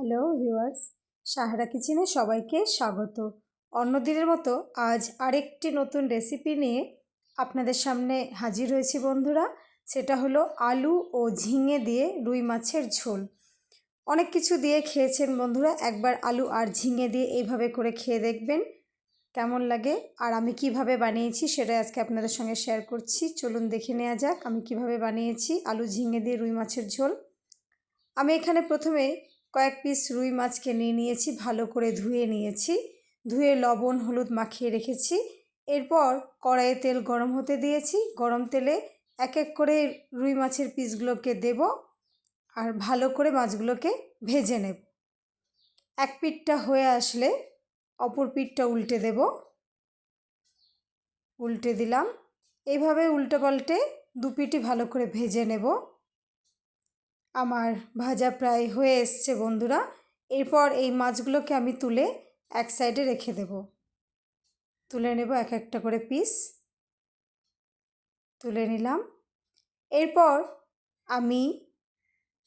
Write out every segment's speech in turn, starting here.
Hello viewers, Sahara কিচেনে সবাইকে স্বাগত। অন্যদিনের মতো আজ আরেকটি নতুন রেসিপি নিয়ে আপনাদের সামনে হাজির হয়েছি বন্ধুরা। সেটা হলো আলু ও ঝিঙে দিয়ে রুই মাছের ঝোল। অনেক কিছু দিয়ে খেয়েছেন বন্ধুরা, একবার আলু আর ঝিঙে দিয়ে এইভাবে করে খেয়ে দেখবেন কেমন লাগে আর আমি কীভাবে বানিয়েছি সেটা আজকে আপনাদের সঙ্গে শেয়ার করছি। চলুন দেখে নেওয়া যাক আমি কীভাবে বানিয়েছি আলু ঝিঙে দিয়ে রুই মাছের ঝোল। আমি এখানে প্রথমে কয়েক পিস রুই মাছকে নিয়ে নিয়েছি, ভালো করে ধুয়ে নিয়েছি। ধুয়ে লবণ, হলুদ মাখিয়ে রেখেছি। এরপর কড়াইয়ে তেল গরম হতে দিয়েছি। গরম তেলে এক এক করে রুই মাছের পিসগুলোকে দেব আর ভালো করে মাছগুলোকে ভেজে নেব। এক পিঠটা হয়ে আসলে অপর পিঠটা উল্টে দেব। উল্টে দিলাম। এইভাবে উল্টে পাল্টে দু পিঠই ভালো করে ভেজে নেব। আমার ভাজা প্রায় হয়ে এসছে বন্ধুরা। এরপর এই মাছগুলোকে আমি তুলে এক সাইডে রেখে দেব। তুলে নেব এক একটা করে পিস। তুলে নিলাম। এরপর আমি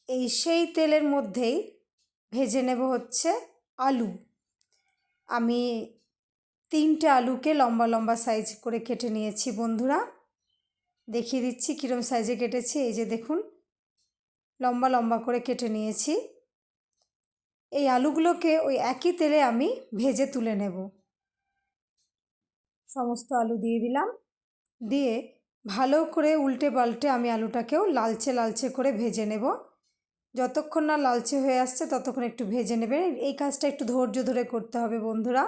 এই সেই তেলের মধ্যেই ভেজে নেব হচ্ছে আলু। আমি তিনটে আলুকে লম্বা লম্বা সাইজ করে কেটে নিয়েছি বন্ধুরা। দেখিয়ে দিচ্ছি কীরকম সাইজে কেটেছি। এই যে দেখুন লম্বা লম্বা করে কেটে নিয়েছি। এই আলুগুলোকে ওই একই তেলে আমি ভেজে তুলে নেব। সমস্ত আলু দিয়ে দিলাম। দিয়ে ভালো করে উল্টে পাল্টে আমি আলুটাকেও লালচে লালচে করে ভেজে নেব। যতক্ষণ না লালচে হয়ে আসছে ততক্ষণ একটু ভেজে নেবেন। এই কাজটা একটু ধৈর্য ধরে করতে হবে বন্ধুরা।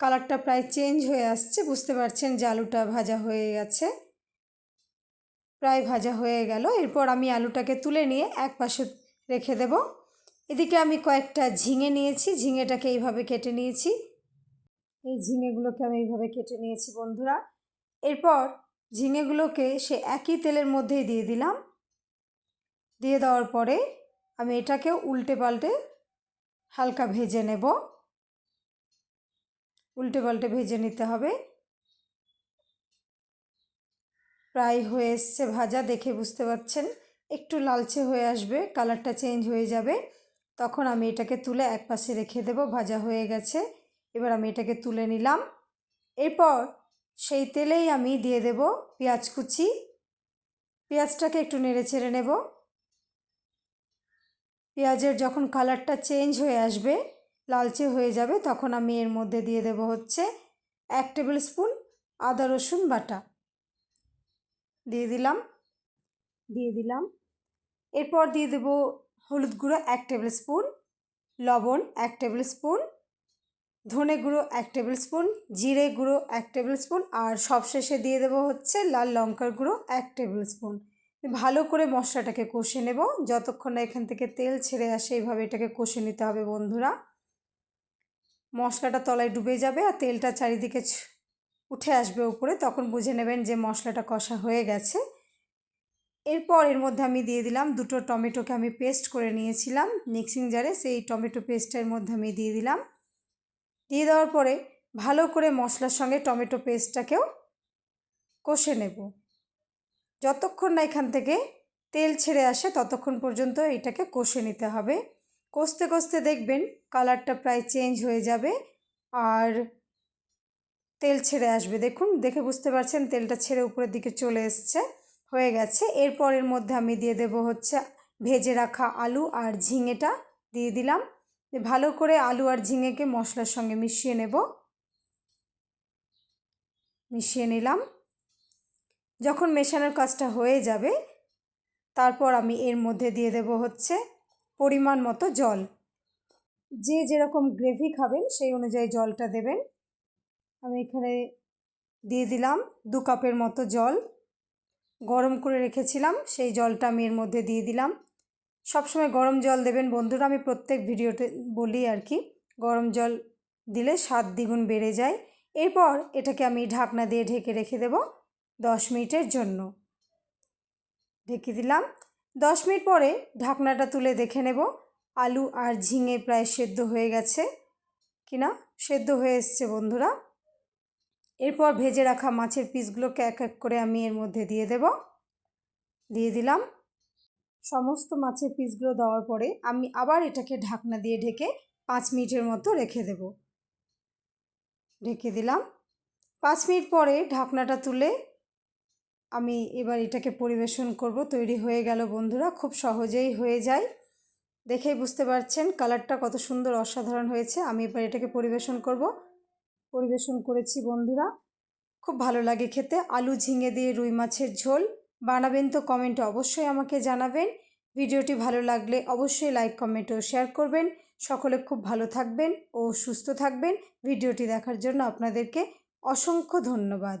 কালারটা প্রায় চেঞ্জ হয়ে আসছে। বুঝতে পারছেন যে আলুটা ভাজা হয়ে গেছে। প্রায় ভাজা হয়ে গেল। এরপর আমি আলুটাকে তুলে নিয়ে এক পাশে রেখে দেব। এদিকে আমি কয়েকটা ঝিঙে নিয়েছি। ঝিঙেটাকে এইভাবে কেটে নিয়েছি। এই ঝিঙেগুলোকে আমি এইভাবে কেটে নিয়েছি, বন্ধুরা। এরপর ঝিঙেগুলোকে সে একই তেলের মধ্যেই দিয়ে দিলাম। দিয়ে দেওয়ার পরে আমি এটাকেও উল্টে পাল্টে হালকা ভেজে নেব। উল্টে পাল্টে ভেজে নিতে হবে। প্রায় হয়ে এসছে ভাজা, দেখে বুঝতে পারছেন? একটু লালচে হয়ে আসবে, কালারটা চেঞ্জ হয়ে যাবে। তখন আমি এটাকে তুলে এক পাশে রেখে দেব, ভাজা হয়ে গেছে। এবার আমি এটাকে তুলে নিলাম। এরপর সেই তেলেই আমি দিয়ে দেব পেঁয়াজ কুচি। পেঁয়াজটাকে একটু নেড়ে ছেড়ে নেব। পেঁয়াজের যখন কালারটা চেঞ্জ হয়ে আসবে, লালচে হয়ে যাবে, তখন আমি এর মধ্যে দিয়ে দেব হচ্ছে এক টেবিল স্পুন আদা রসুন বাটা। দিয়ে দিলাম দিয়ে দিলাম। এরপর দিয়ে দেবো হলুদ গুঁড়ো এক টেবিল স্পুন, লবণ এক টেবিল স্পুন, ধনে গুঁড়ো এক টেবিল স্পুন, জিরে গুঁড়ো এক টেবিল স্পুন, আর সবশেষে দিয়ে দেবো হচ্ছে লাল লঙ্কার গুঁড়ো এক টেবিল স্পুন। ভালো করে মশলাটাকে কষে নেব, যতক্ষণ না এখান থেকে তেল ছেড়ে আসে, এইভাবে এটাকে কষে নিতে হবে বন্ধুরা। মশলাটা তলায় ডুবে যাবে আর তেলটা চারিদিকে উঠে আসবে উপরে, তখন বুঝে নেবেন যে মশলাটা কষা হয়ে গেছে। এরপর এর মধ্যে আমি দিয়ে দিলাম দুটো টমেটোকে আমি পেস্ট করে নিয়েছিলাম, মিক্সিং জারে সেই টমেটো পেস্টের মধ্যে আমি দিয়ে দিলাম। দিয়ে দেওয়ার পরে ভালো করে মশলার সঙ্গে টমেটো পেস্টটাকেও কষে নেব। যতক্ষণ না এখান থেকে তেল ছেড়ে আসে, ততক্ষণ পর্যন্ত এটাকে কষে নিতে হবে। কষতে কষতে দেখবেন কালারটা প্রায় চেঞ্জ হয়ে যাবে। আর তেল ছেড়ে আসবে। দেখুন, দেখে বুঝতে পারছেন তেলটা ছেড়ে উপরের দিকে চলে এসছে, হয়ে গেছে। এরপর এর মধ্যে আমি দিয়ে দেব হচ্ছে ভেজে রাখা আলু আর ঝিঙেটা দিয়ে দিলাম। ভালো করে আলু আর ঝিঙেকে মশলার সঙ্গে মিশিয়ে নেব। মিশিয়ে নিলাম। যখন মেশানোর কাজটা হয়ে যাবে, তারপর আমি এর মধ্যে দিয়ে দেব হচ্ছে পরিমাণ মতো জল। যে যেরকম গ্রেভি খাবেন, সেই অনুযায়ী জলটা দেবেন। আমি এখানে দিয়ে দিলাম দু কাপের মতো জল। গরম করে রেখেছিলাম, সেই জলটা আমি এর মধ্যে দিয়ে দিলাম। সবসময় গরম জল দেবেন বন্ধুরা, আমি প্রত্যেক ভিডিওতে বলি আর কি, গরম জল দিলে স্বাদ দ্বিগুণ বেড়ে যায়। এরপর এটাকে আমি ঢাকনা দিয়ে ঢেকে রেখে দেব দশ মিনিটের জন্য। ঢেকে দিলাম। দশ মিনিট পরে ঢাকনাটা তুলে দেখে নেব, আলু আর ঝিঙে প্রায় সেদ্ধ হয়ে গেছে কিনা? সেদ্ধ হয়ে এসছে বন্ধুরা। এরপর ভেজে রাখা মাছের পিসগুলোকে এক এক করে আমি এর মধ্যে দিয়ে দেব। দিয়ে দিলাম। সমস্ত মাছের পিসগুলো দেওয়ার পরে আমি আবার এটাকে ঢাকনা দিয়ে ঢেকে পাঁচ মিনিটের মতো রেখে দেব। ঢেকে দিলাম। পাঁচ মিনিট পরে ঢাকনাটা তুলে আমি এবার এটাকে পরিবেশন করব। তৈরি হয়ে গেল বন্ধুরা, খুব সহজেই হয়ে যায়। দেখেই বুঝতে পারছেন, কালারটা কত সুন্দর অসাধারণ হয়েছে। আমি এবার এটাকে পরিবেশন করব। পরিবেশন করেছি বন্ধুরা। খুব ভালো লাগে খেতে। আলু ঝিঙে দিয়ে রুই মাছের ঝোল। বানাবেন তো কমেন্টে অবশ্যই আমাকে জানাবেন। ভিডিওটি ভালো লাগলে অবশ্যই লাইক, কমেন্ট ও শেয়ার করবেন। সকলে খুব ভালো থাকবেন ও সুস্থ থাকবেন। ভিডিওটি দেখার জন্য আপনাদেরকে অসংখ্য ধন্যবাদ।